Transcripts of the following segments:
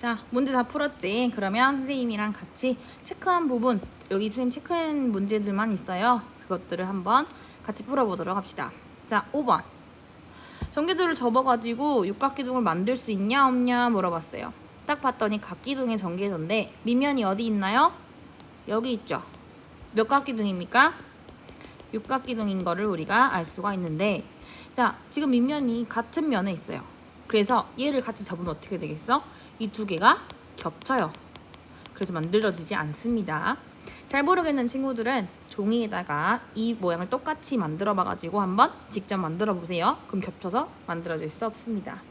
자, 문제 다 풀었지? 그러면 선생님이랑 같이 체크한 부분, 여기 선생님 체크한 문제들만 있어요. 그것들을 한번 같이 풀어보도록 합시다. 자, 5번. 전기도를 접어가지고 육각기둥을 만들 수 있냐 없냐 물어봤어요. 딱 봤더니 각기둥의 전기도인데 밑면이 어디 있나요? 여기 있죠. 몇 각기둥입니까? 육각기둥인 거를 우리가 알 수가 있는데 자 지금 밑면이 같은 면에 있어요. 그래서 얘를 같이 접으면 어떻게 되겠어? 이 두 개가 겹쳐요. 그래서 만들어지지 않습니다. 잘 모르겠는 친구들은 종이에다가 이 모양을 똑같이 만들어 봐가지고 한번 직접 만들어 보세요. 그럼 겹쳐서 만들어질 수 없습니다.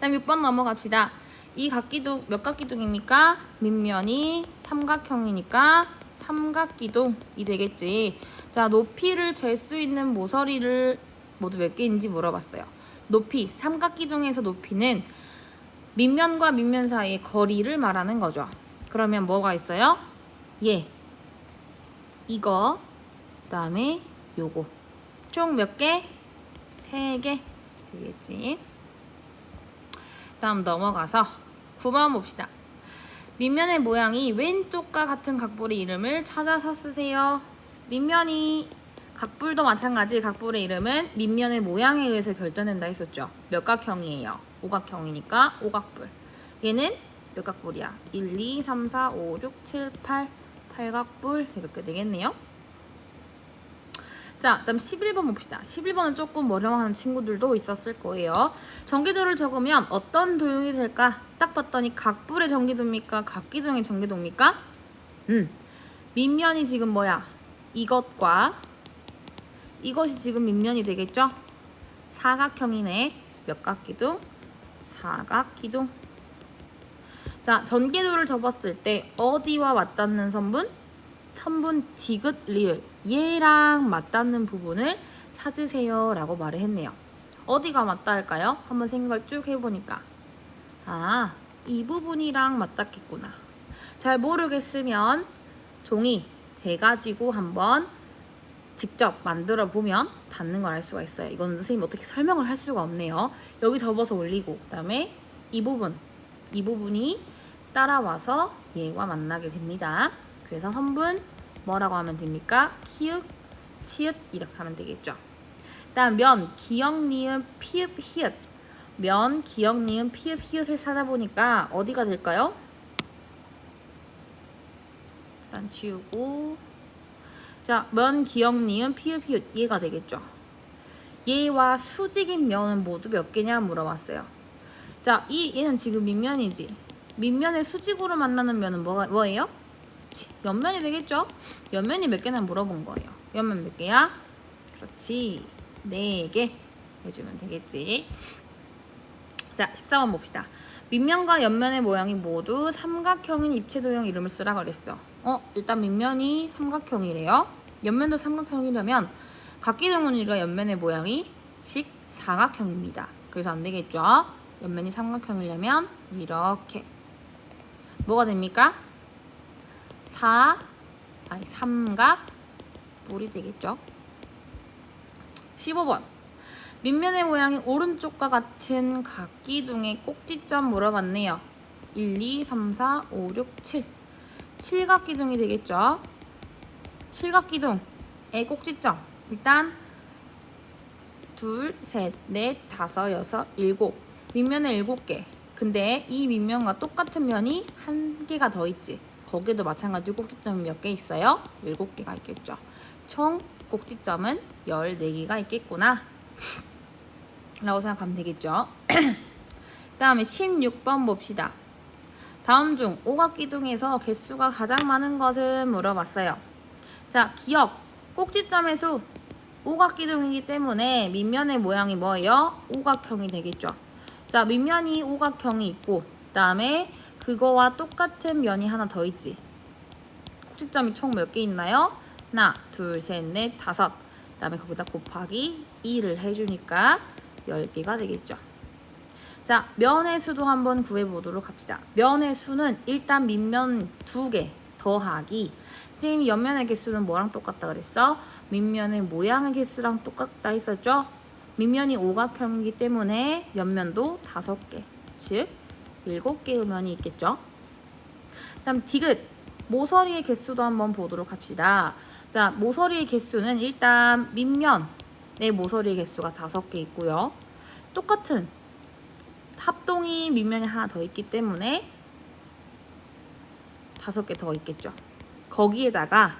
다음 6번 넘어갑시다. 이 각기둥 몇 각기둥입니까? 밑면이 삼각형이니까 삼각기둥이 되겠지. 자, 높이를 잴 수 있는 모서리를 모두 몇 개인지 물어봤어요. 높이, 삼각기둥에서 높이는 밑면과 밑면 사이의 거리를 말하는 거죠. 그러면 뭐가 있어요? 예. 이거, 그다음에 요거. 총 몇 개? 세 개 되겠지. 다음 넘어가서 9번 봅시다. 밑면의 모양이 왼쪽과 같은 각불의 이름을 찾아서 쓰세요. 밑면이 각불도 마찬가지 각불의 이름은 밑면의 모양에 의해서 결정된다 했었죠. 몇 각형이에요? 오각형이니까 오각불. 얘는 몇 각불이야? 1, 2, 3, 4, 5, 6, 7, 8, 8각불 이렇게 되겠네요. 자, 그다음 11번 봅시다. 11번은 조금 어려워하는 친구들도 있었을 거예요. 전기도를 적으면 어떤 도형이 될까? 딱 봤더니 각불의 전기도입니까? 각기둥의 전기도입니까? 음, 밑면이 지금 뭐야? 이것과 이것이 지금 밑면이 되겠죠? 사각형이네. 몇 각기둥? 사각기둥. 자, 전기도를 접었을 때 어디와 맞닿는 선분? 선분 디귿 리을 얘랑 맞닿는 부분을 찾으세요 라고 말을 했네요 어디가 맞다 할까요? 한번 생각을 쭉 해보니까 아 이 부분이랑 맞닿겠구나 잘 모르겠으면 종이 대가지고 한번 직접 만들어 보면 닿는 걸 알 수가 있어요 이거는 선생님 어떻게 설명을 할 수가 없네요 여기 접어서 올리고 그 다음에 이 부분 이 부분이 따라와서 얘와 만나게 됩니다 그래서 선분 뭐라고 하면 됩니까? 키읔, 치읓 이렇게 하면 되겠죠. 다음 면, 기역, 니은, 피읍, 히읗. 면, 기역, 니은, 피읍, 히읗을 찾아보니까 어디가 될까요? 일단 지우고 자, 면, 기역, 니은, 피읍, 히읗 얘가 되겠죠. 얘와 수직인 면은 모두 몇 개냐 물어봤어요. 자, 이 얘는 지금 밑면이지. 밑면의 수직으로 만나는 면은 뭐가 뭐예요? 그렇지. 옆면이 되겠죠? 옆면이 몇 개나 물어본 거예요. 옆면 몇 개야? 그렇지. 네 개 해주면 되겠지. 자, 14번 봅시다. 밑면과 옆면의 모양이 모두 삼각형인 입체 도형 이름을 쓰라 그랬어. 어, 일단 밑면이 삼각형이래요. 옆면도 삼각형이라면 각기둥은 우리가 옆면의 모양이 직사각형입니다. 그래서 안 되겠죠? 옆면이 삼각형이려면 이렇게 뭐가 됩니까? 사 아니 삼각 불이 되겠죠. 15번 밑면의 모양이 오른쪽과 같은 각기둥의 꼭지점 물어봤네요. 1, 2, 3, 4, 5, 6, 7 7각기둥이 되겠죠. 7각기둥의 꼭지점 일단 둘, 셋, 넷, 다섯, 여섯, 일곱 밑면에 일곱 개 근데 이 밑면과 똑같은 면이 한 개가 더 있지 거기도 마찬가지로 꼭지점이 몇 개 있어요? 7개가 있겠죠. 총 꼭지점은 14개가 있겠구나. 라고 생각하면 되겠죠. 다음에 16번 봅시다. 다음 중 오각기둥에서 개수가 가장 많은 것은 물어봤어요. 자, 기억. 꼭지점의 수. 오각기둥이기 때문에 밑면의 모양이 뭐예요? 오각형이 되겠죠. 자, 밑면이 오각형이 있고, 그 다음에 그거와 똑같은 면이 하나 더 있지. 꼭지점이 총 몇 개 있나요? 하나, 둘, 셋, 넷, 다섯. 그 다음에 거기다 곱하기 2를 해주니까 10개가 되겠죠. 자, 면의 수도 한번 구해보도록 합시다. 면의 수는 일단 밑면 두 개 더하기 선생님이 옆면의 개수는 뭐랑 똑같다 그랬어? 밑면의 모양의 개수랑 똑같다 했었죠? 밑면이 오각형이기 때문에 옆면도 다섯 개. 즉 7개 음연이 있겠죠. 다음 디귿 모서리의 개수도 한번 보도록 합시다. 자, 모서리의 개수는 일단 밑면의 모서리의 개수가 5개 있고요. 똑같은 합동이 밑면에 하나 더 있기 때문에 다섯 개 더 있겠죠. 거기에다가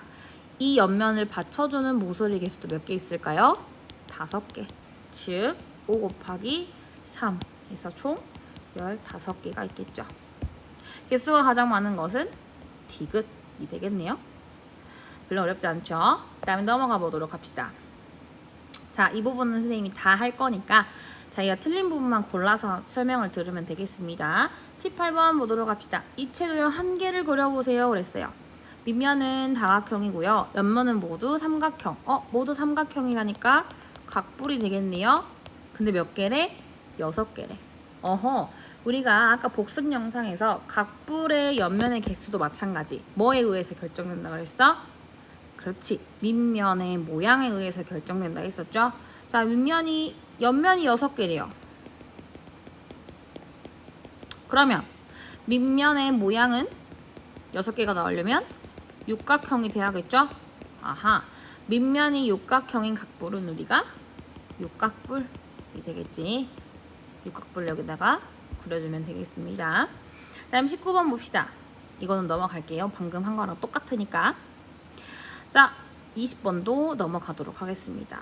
이 옆면을 받쳐주는 모서리 개수도 몇 개 있을까요? 다섯 개. 즉, 5 곱하기 3 해서 총 15개가 있겠죠. 개수가 가장 많은 것은 디귿이 되겠네요. 별로 어렵지 않죠? 그 다음에 넘어가 보도록 합시다. 자, 이 부분은 선생님이 다 할 거니까 자기가 틀린 부분만 골라서 설명을 들으면 되겠습니다. 18번 보도록 합시다. 입체 도형 한 개를 그려보세요. 그랬어요. 밑면은 다각형이고요. 옆면은 모두 삼각형. 어, 모두 삼각형이라니까 각불이 되겠네요. 근데 몇 개래? 여섯 개래. 어허, 우리가 아까 복습 영상에서 각불의 옆면의 개수도 마찬가지. 뭐에 의해서 결정된다 그랬어? 그렇지. 밑면의 모양에 의해서 결정된다 했었죠. 자, 밑면이 옆면이 여섯 개래요. 그러면 밑면의 모양은 여섯 개가 나오려면 육각형이 돼야겠죠? 아하. 밑면이 육각형인 각불은 우리가 육각불이 되겠지. 육각불 여기다가 그려주면 되겠습니다. 다음 19번 봅시다. 이거는 넘어갈게요. 방금 한 거랑 똑같으니까. 자, 20번도 넘어가도록 하겠습니다.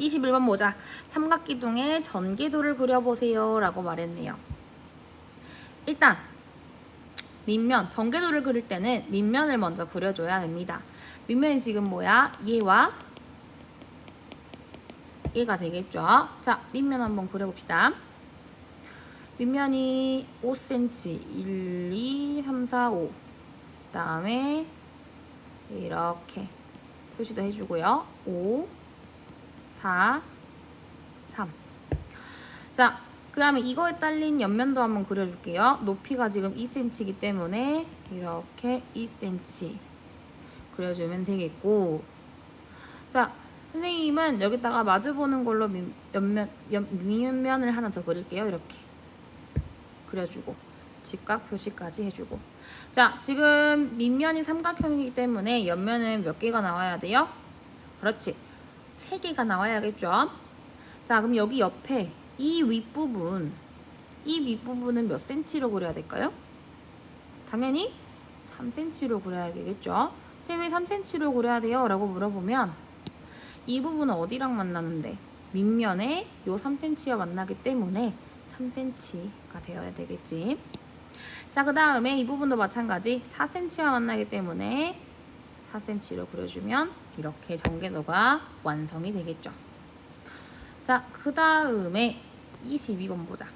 21번 보자. 삼각기둥의 전개도를 그려보세요. 라고 말했네요. 일단, 밑면, 전개도를 그릴 때는 밑면을 먼저 그려줘야 됩니다. 밑면이 지금 뭐야? 얘와 얘가 되겠죠. 자, 밑면 한번 그려봅시다. 밑면이 5cm, 1, 2, 3, 4, 5. 그다음에 이렇게 표시도 해주고요. 5, 4, 3. 자, 그 다음에 이거에 딸린 옆면도 한번 그려줄게요. 높이가 지금 2cm이기 때문에 이렇게 2cm 그려주면 되겠고. 자, 선생님은 여기다가 마주보는 걸로 밑- 옆면, 옆, 밑면을 하나 더 그릴게요. 이렇게. 그려주고. 직각 표시까지 해주고. 자, 지금 밑면이 삼각형이기 때문에 옆면은 몇 개가 나와야 돼요? 그렇지. 세 개가 나와야겠죠? 자, 그럼 여기 옆에 이 윗부분, 이 윗부분은 몇 센치로 그려야 될까요? 당연히 3cm로 그려야 되겠죠? 쌤왜 3cm로 그려야 돼요? 라고 물어보면 이 부분은 어디랑 만나는데? 밑면에 요 3cm와 만나기 때문에 3cm가 되어야 되겠지. 자, 그 다음에 이 부분도 마찬가지 4cm와 만나기 때문에 4cm로 그려주면 이렇게 전개도가 완성이 되겠죠. 자, 그 다음에 22번 보자.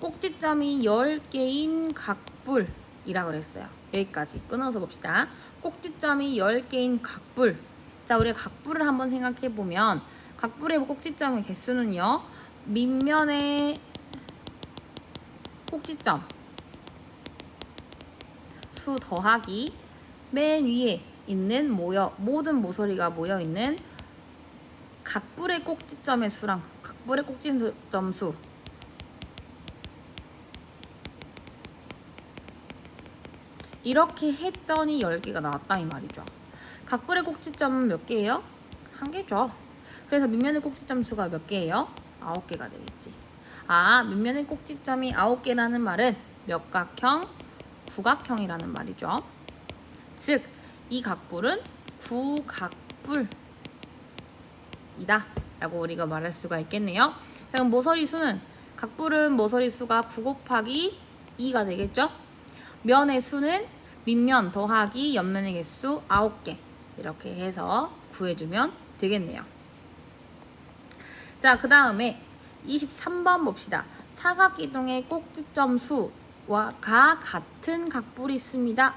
꼭지점이 10개인 각불이라 그랬어요. 여기까지 끊어서 봅시다. 꼭지점이 10개인 각불. 자, 우리 각불을 한번 생각해 보면 각불의 꼭지점의 개수는요. 밑면의 꼭지점 수 더하기 맨 위에 있는 모여 모든 모서리가 모여 있는 각불의 꼭지점의 수랑 각불의 꼭지점 수 이렇게 했더니 10개가 나왔다 이 말이죠. 각불의 꼭지점은 몇 개예요? 한 개죠. 그래서 밑면의 꼭지점 수가 몇 개예요? 9개가 되겠지. 아, 밑면의 꼭지점이 9개라는 말은 몇각형, 구각형이라는 말이죠. 즉, 이 각불은 구각불이다. 라고 우리가 말할 수가 있겠네요. 자, 그럼 모서리 수는 각불은 모서리 수가 9 곱하기 2가 되겠죠? 면의 수는 밑면 더하기 옆면의 개수 9개. 이렇게 해서 구해주면 되겠네요. 자, 그 다음에 23번 봅시다. 사각기둥의 꼭지점 수와 같은 각불이 있습니다.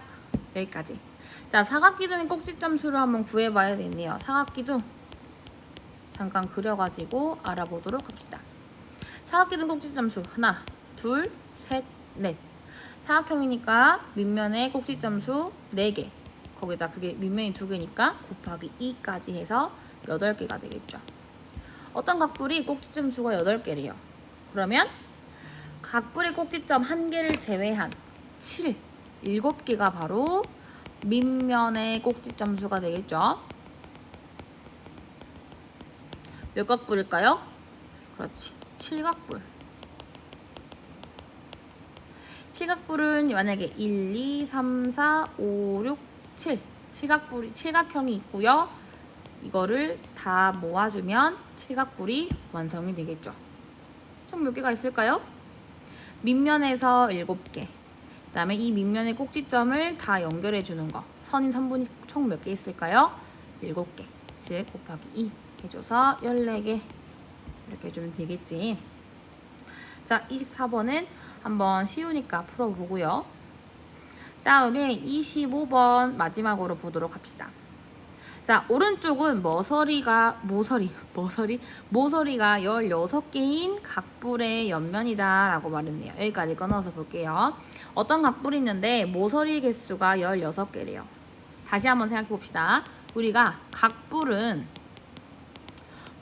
여기까지. 자, 사각기둥의 꼭지점 수를 한번 구해봐야 되겠네요. 사각기둥 잠깐 그려가지고 알아보도록 합시다. 사각기둥 꼭지점 수 하나, 둘, 셋, 넷. 사각형이니까 밑면의 꼭지점 수 4개. 거기다 그게 밑면이 2개니까 곱하기 2까지 해서 8개가 되겠죠. 어떤 각불이 꼭지점 수가 8개래요. 그러면 각불의 꼭지점 한 개를 제외한 7, 7개가 바로 밑면의 꼭지 점 수가 되겠죠. 몇 각불일까요? 그렇지. 7각불. 7각불은 만약에 1, 2, 3, 4, 5, 6, 7. 7각불이 7각형이 있고요. 이거를 다 모아주면 7각불이 완성이 되겠죠. 총 몇 개가 있을까요? 밑면에서 7개. 그 다음에 이 밑면의 꼭지점을 다 연결해 주는 거. 선인 선분이 총 몇 개 있을까요? 7개. 즉 곱하기 2 해줘서 14개 이렇게 해주면 되겠지. 자, 24번은 한번 쉬우니까 풀어보고요. 다음에 25번 마지막으로 보도록 합시다. 자, 오른쪽은 머서리가, 모서리, 머서리? 모서리가 16개인 각불의 옆면이다 라고 말했네요. 여기까지 끊어서 볼게요. 어떤 각불이 있는데 모서리 개수가 16개래요. 다시 한번 생각해 봅시다. 우리가 각불은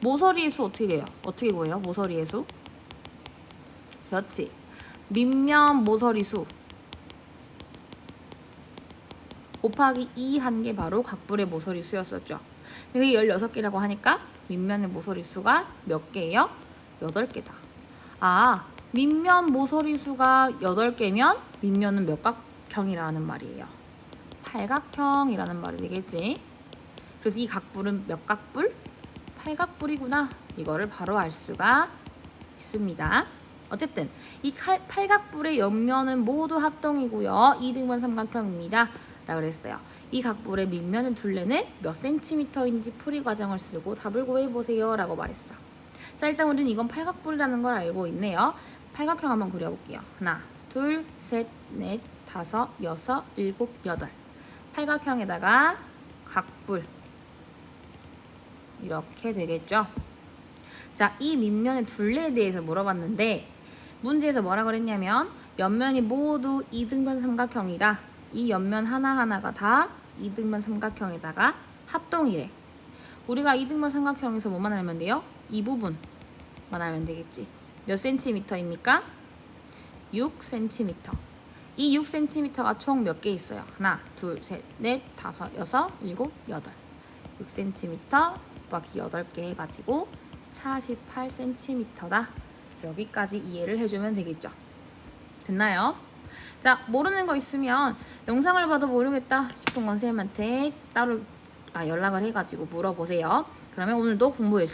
모서리의 수 어떻게 해요? 어떻게 구해요? 모서리의 수? 그렇지. 밑면 모서리 수 곱하기 2 한 게 바로 각불의 모서리 수였었죠. 그게 16개라고 하니까 밑면의 모서리 수가 몇 개예요? 8개다. 아, 밑면 모서리 수가 8개면 밑면은 몇 각형이라는 말이에요. 팔각형이라는 말이 되겠지. 그래서 이 각불은 몇 각불? 팔각불이구나. 이거를 바로 알 수가 있습니다. 어쨌든 이 칼, 팔각불의 옆면은 모두 합동이고요. 2등분 삼각형입니다. 라고 그랬어요. 이 각불의 밑면의 둘레는 몇 센티미터인지 풀이 과정을 쓰고 답을 구해보세요. 라고 말했어. 자, 일단 우리는 이건 팔각불이라는 걸 알고 있네요. 팔각형 한번 그려볼게요. 하나, 둘, 셋, 넷, 다섯, 여섯, 일곱, 여덟. 팔각형에다가 각불. 이렇게 되겠죠. 자, 이 밑면의 둘레에 대해서 물어봤는데 문제에서 뭐라 그랬냐면 옆면이 모두 이등변 삼각형이다. 이 옆면 하나하나가 다 이등변 삼각형에다가 합동이래. 우리가 이등변 삼각형에서 뭐만 알면 돼요? 이 부분만 알면 되겠지. 몇 센티미터입니까? 6cm. 이 6cm가 총 몇 개 있어요? 하나, 둘, 셋, 넷, 다섯, 여섯, 일곱, 여덟. 6cm 곱하기 8개 해가지고 48cm다. 여기까지 이해를 해주면 되겠죠. 됐나요? 자, 모르는 거 있으면 영상을 봐도 모르겠다 싶은 건 쌤한테 따로 아, 연락을 해가지고 물어보세요. 그러면 오늘도 공부 열심히